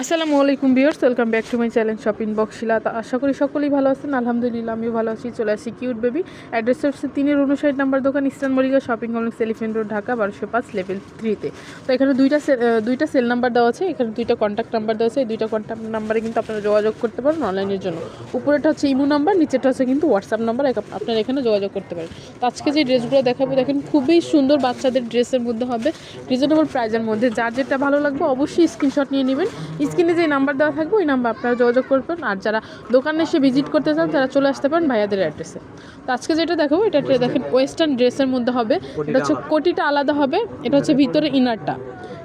আসসালামু আলাইকুম viewers welcome back to my channel shopping বক্সিলা তা আশা করি সকলেই ভালো আছেন। আলহামদুলিল্লাহ, আমিও ভালো আছি। চলে আসি কিউট বেবি। অ্যাড্রেস হচ্ছে তিনের উনষাট নাম্বার দোকান, eastern Mallika shopping complex elephant road, Dhaka, বারোশো পাঁচ, লেভেল থ্রিতে। তো এখানে দুইটা দুইটা সেল নাম্বার দেওয়া আছে। এখানে দুইটা কন্ট্যাক্ট নাম্বার দেওয়া আছে। এই দুইটা কন্ট্যাক্ট নাম্বারে কিন্তু আপনারা যোগাযোগ করতে পারেন অনলাইনের জন্য। উপরেটা হচ্ছে ইমো নাম্বার নিচেটা হচ্ছে কিন্তু হোয়াটসঅ্যাপ নাম্বার। আপনারা এখানে যোগাযোগ করতে পারেন। তো আজকে যে ড্রেসগুলো দেখাবো, দেখেন খুবই সুন্দর বাচ্চাদের ড্রেসের মধ্যে হবে। রিজনেবল প্রাইজের মধ্যে। যার যেটা ভালো লাগবে, অবশ্যই স্ক্রিনশট নিয়ে নেবেন। স্ক্রিনে যে নাম্বার দেওয়া থাকবে ওই নাম্বার আপনারা যোগাযোগ করবেন আর যারা দোকানে এসে ভিজিট করতে চান তারা চলে আসতে পারেন ভাইয়াদের অ্যাড্রেসে তো আজকে যেটা দেখাবো এটা দেখেন ওয়েস্টার্ন ড্রেসের মধ্যে হবে। এটা হচ্ছে কোটিটা আলাদা হবে। এটা হচ্ছে ভিতরে ইনারটা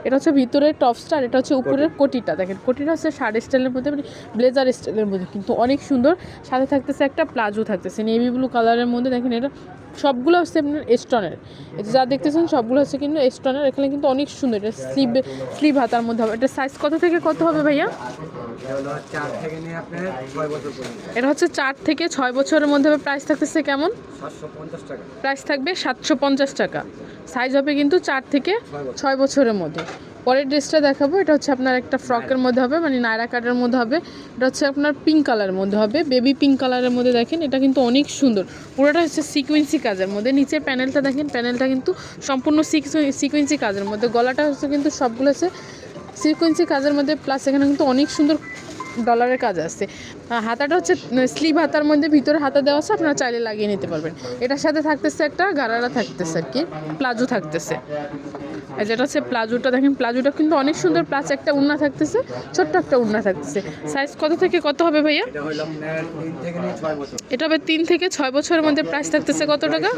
এটা হচ্ছে ভিতরের টপসটা আর এটা হচ্ছে উপরের কোটিটা। দেখেন কোটিটা হচ্ছে শার্ট স্টাইলের মধ্যে মানে ব্লেজার স্টাইলের মধ্যে। কিন্তু অনেক সুন্দর। সাথে থাকতেছে একটা প্লাজো থাকতেছে। নেভি ব্লু কালারের মধ্যে। দেখেন এটা সবগুলো হচ্ছে আপনার স্টোনের যা দেখতেছেন, সবগুলো হচ্ছে কিন্তু স্টোনের এখানে কিন্তু অনেক সুন্দর। এটা স্লিভ স্লিভ হাতার মধ্যে হবে। এটা সাইজ কত থেকে কত হবে ভাইয়া? এটা হচ্ছে চার থেকে ছয় বছরের মধ্যে প্রাইস থাকতেছে কেমন? প্রাইস থাকবে সাতশো পঞ্চাশ টাকা। সাইজ হবে কিন্তু চার থেকে ছয় বছরের মধ্যে। পরের ড্রেসটা দেখাবো, এটা হচ্ছে আপনার একটা ফ্রকের মধ্যে হবে মানে নায়রা কাটের মধ্যে হবে, এটা হচ্ছে আপনার পিঙ্ক কালারের মধ্যে হবে বেবি পিঙ্ক কালারের মধ্যে দেখেন, এটা কিন্তু অনেক সুন্দর, পুরোটা হচ্ছে সিকুয়েন্সি কাজের মধ্যে, নিচের প্যানেলটা দেখেন প্যানেলটা কিন্তু সম্পূর্ণ সিকুয়েন্সি কাজের মধ্যে, গলাটা হচ্ছে কিন্তু সবগুলো হচ্ছে সিকুয়েন্সি কাজের মধ্যে প্লাস এখানে কিন্তু অনেক সুন্দর ডলারের কাজ আছে। হাতাটা হচ্ছে স্লিভ হাতার মধ্যে ভিতরে হাতা দেওয়া আছে আপনারা চাইলে লাগিয়ে নিতে পারবেন। এটার সাথে থাকতেছে একটা গারারা থাকতেছে আর কি প্লাজো থাকতেছে। যেটা হচ্ছে প্লাজোটা দেখেন প্লাজোটা কিন্তু অনেক সুন্দর প্লাস একটা উন্না থাকতেছে ছোট্ট একটা উন্না থাকতেছে। সাইজ কত থেকে কত হবে ভাইয়া? এটা হবে তিন থেকে ছয় বছরের মধ্যে প্রাইস থাকতেছে কত টাকা?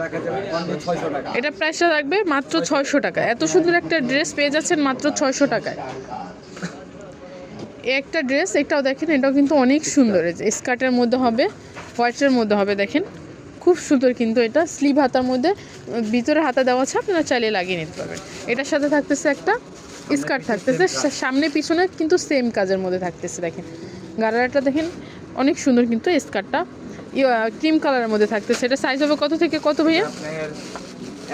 এটা প্রাইসটা থাকবে মাত্র ছয়শো টাকা এত সুন্দর একটা ড্রেস পেয়ে যাচ্ছেন মাত্র ছয়শো টাকায়। একটা ড্রেস এটাও দেখেন এটাও কিন্তু অনেক সুন্দর। স্কার্টের মধ্যে হবে হোয়াইটের মধ্যে হবে দেখেন। খুব সুন্দর কিন্তু এটা স্লিভ হাতার মধ্যে। ভিতরে হাতা দেওয়া আছে আপনারা চাইলে লাগিয়ে নিতে পারবেন। এটার সাথে থাকতেছে একটা স্কার্ট থাকতেছে। সামনে পিছনে কিন্তু সেম কাজের মধ্যে থাকতেছে দেখেন। গারারাটা দেখেন অনেক সুন্দর কিন্তু স্কার্টটা ক্রিম কালারের মধ্যে থাকতেছে। এটা সাইজ হবে কত থেকে কত ভাইয়া?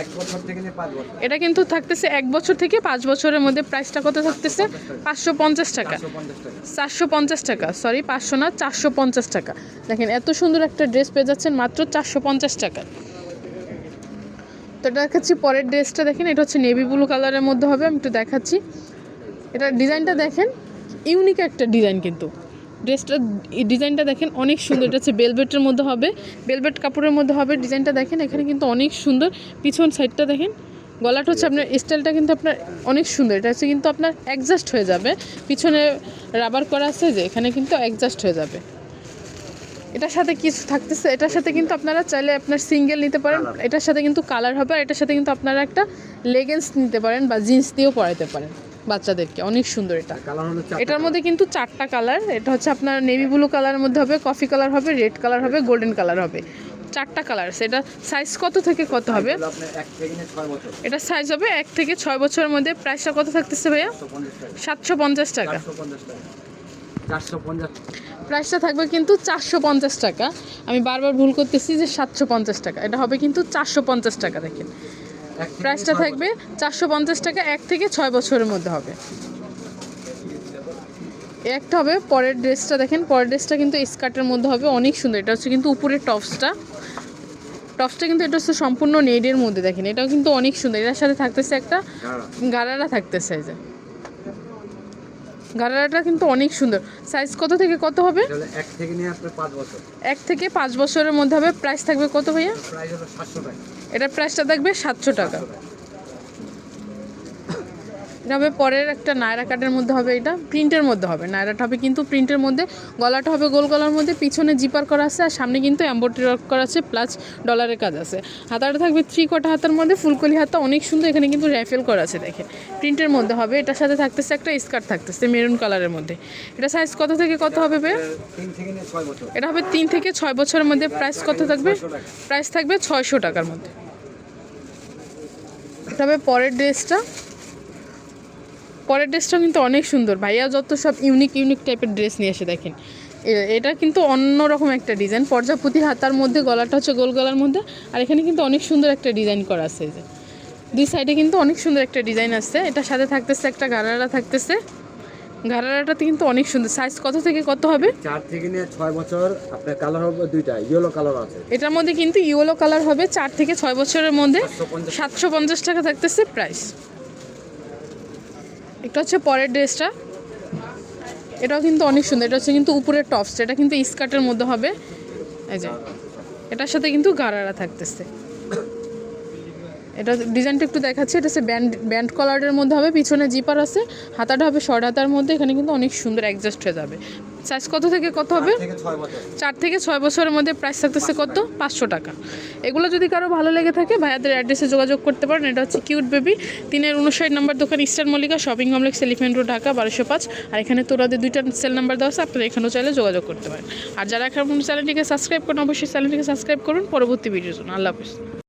এক বছর থেকে পাঁচ বছর। এটা কিন্তু থাকতেছে এক বছর থেকে পাঁচ বছরের মধ্যে প্রাইসটা কত থাকতেছে? পাঁচশো পঞ্চাশ টাকা। চারশো পঞ্চাশ টাকা। চারশো পঞ্চাশ টাকা সরি পাঁচশো না চারশো পঞ্চাশ টাকা। দেখেন এত সুন্দর একটা ড্রেস পেয়ে যাচ্ছেন মাত্র চারশো পঞ্চাশ টাকা। তো এটা দেখাচ্ছি পরের ড্রেসটা দেখেন এটা হচ্ছে নেভি ব্লু কালারের মধ্যে হবে আমি একটু দেখাচ্ছি। এটা ডিজাইনটা দেখেন ইউনিক একটা ডিজাইন কিন্তু। ড্রেসটা ডিজাইনটা দেখেন অনেক সুন্দর। এটা হচ্ছে বেলভেটের মধ্যে হবে বেলভেট কাপড়ের মধ্যে হবে ডিজাইনটা দেখেন। এখানে কিন্তু অনেক সুন্দর। পিছন সাইডটা দেখেন গলাটা হচ্ছে আপনার স্টাইলটা কিন্তু আপনার অনেক সুন্দর। এটা হচ্ছে কিন্তু আপনার অ্যাডজাস্ট হয়ে যাবে। পিছনে রাবার করা আছে যে এখানে কিন্তু অ্যাডজাস্ট হয়ে যাবে। এটার সাথে কিছু থাকতেছে এটার সাথে কিন্তু আপনারা চাইলে আপনার সিঙ্গেল নিতে পারেন। এটার সাথে কিন্তু কালার হবে আর এটার সাথে কিন্তু আপনারা একটা লেগেন্স নিতে পারেন বা জিন্স দিয়েও পরাইতে পারেন। বাচ্চাদেরকে অনেক সুন্দর এটা। কালার এটার মধ্যে কিন্তু চারটা কালার এটা হচ্ছে আপনার নেভি ব্লু কালারের মধ্যে হবে কফি কালার হবে রেড কালার হবে গোল্ডেন কালার হবে। চারটা কালার আছে এটা সাইজ কত থেকে কত হবে? এটা সাইজ হবে এক থেকে ছয় বছরের মধ্যে প্রাইসটা কত থাকতেছে ভাইয়া? সাতশো পঞ্চাশ টাকা। প্রাইসটা থাকবে কিন্তু চারশো পঞ্চাশ টাকা। আমি বারবার ভুল করতেছি যে সাতশো পঞ্চাশ টাকা। এটা হবে কিন্তু চারশো পঞ্চাশ টাকা দেখেন। প্রাইসটা থাকবে চারশো পঞ্চাশ টাকা এক থেকে ছয় বছরের মধ্যে হবে। একটা হবে পরের ড্রেসটা দেখেন পরের ড্রেসটা কিন্তু স্কার্টের মধ্যে হবে অনেক সুন্দর। এটা হচ্ছে কিন্তু উপরের টপসটা। টপসটা কিন্তু এটা হচ্ছে সম্পূর্ণ নেডের মধ্যে দেখেন এটাও কিন্তু অনেক সুন্দর। এটার সাথে থাকতেছে একটা গাড়ারা থাকতেছে এই যে। গারারাটা কিন্তু অনেক সুন্দর। সাইজ কত থেকে কত হবে? এক থেকে নিয়ে আপনার পাঁচ বছর। এক থেকে পাঁচ বছরের মধ্যে হবে। প্রাইস থাকবে কত ভাইয়া? প্রাইস হলো সাতশো টাকা। এটার প্রাইসটা থাকবে সাতশো টাকা। এটা হবে পরের একটা নায়রা কাটের মধ্যে হবে এটা, প্রিন্টের মধ্যে হবে। নায়রাটা হবে কিন্তু প্রিন্টের মধ্যে, গলাটা হবে গোল গলার মধ্যে, পিছনে জিপার করা আছে আর সামনে কিন্তু এম্ব্রয়ডারি ওয়ার্ক করা আছে প্লাস ডলারের কাজ আছে। হাতাটা থাকবে থ্রি কটা হাতার মধ্যে, ফুলকলি হাতা অনেক সুন্দর, এখানে কিন্তু র্যাফেল করা আছে দেখে। প্রিন্টের মধ্যে হবে, এটার সাথে থাকতেছে একটা স্কার্ট থাকতেছে মেরুন কালারের মধ্যে। এটা সাইজ কত থেকে কত হবে বে এটা হবে তিন থেকে ছয় বছরের মধ্যে প্রাইস কত থাকবে? প্রাইস থাকবে ছয়শো টাকার মধ্যে। হবে পরের ড্রেসটা পরের ড্রেসটা কিন্তু অনেক সুন্দর। ভাইয়া যত সব ইউনিক ইউনিক টাইপের ড্রেস নিয়ে এসে দেখেন। এটা কিন্তু অন্যরকম একটা ডিজাইন পর্যাপতি হাতার মধ্যে গলাটা হচ্ছে গোল গলার মধ্যে। আর এখানে কিন্তু অনেক সুন্দর একটা ডিজাইন করা আছে যে। দুই সাইডে কিন্তু অনেক সুন্দর একটা ডিজাইন আছে। এটার সাথে থাকতেছে একটা গারারা থাকতেছে। ঘাড়ারাটাতে কিন্তু অনেক সুন্দর। সাইজ কত থেকে কত হবে? চার থেকে নিয়ে ছয় বছর আপনার কালার হবে দুইটা ইয়েলো কালার আছে। এটার মধ্যে কিন্তু ইয়েলো কালার হবে চার থেকে ছয় বছরের মধ্যে। সাতশো পঞ্চাশ। টাকা থাকতেছে প্রাইস এটা হচ্ছে পরের ড্রেসটা। এটাও কিন্তু অনেক সুন্দর। এটা হচ্ছে কিন্তু উপরের টপস এটা কিন্তু স্কার্টের মধ্যে হবে। এই যে, এটার সাথে কিন্তু গারারা থাকতেছে। এটা ডিজাইনটা একটু দেখাচ্ছি এটা হচ্ছে ব্যান্ড ব্যান্ড কলারের মধ্যে হবে পিছনে জিপার আছে হাতাটা হবে শর্ট হাতার মধ্যে এখানে কিন্তু অনেক সুন্দর অ্যাডজাস্ট হয়ে যাবে। সাইজ কত থেকে কত হবে? চার থেকে ছয় বছরের মধ্যে প্রাইস থাকতেছে কত? পাঁচশো টাকা। এগুলো যদি কারও ভালো লেগে থাকে ভাইয়াদের অ্যাড্রেসে যোগাযোগ করতে পারেন এটা হচ্ছে কিউট বেবি তিনের উনষাট নাম্বার দোকান eastern Mallika shopping complex elephant road Dhaka বারোশো পাঁচ। আর এখানে তোরাদের দুইটা সেল নাম্বার দেওয়া আছে আপনারা এখানেও চাইলে যোগাযোগ করতে পারেন। আর যারা এখন চ্যানেলটিকে সাবস্ক্রাইব করেন অবশ্যই চ্যানেলটিকে সাবস্ক্রাইব করুন পরবর্তী ভিডিওর জন্য। আল্লাহ হাফিজ।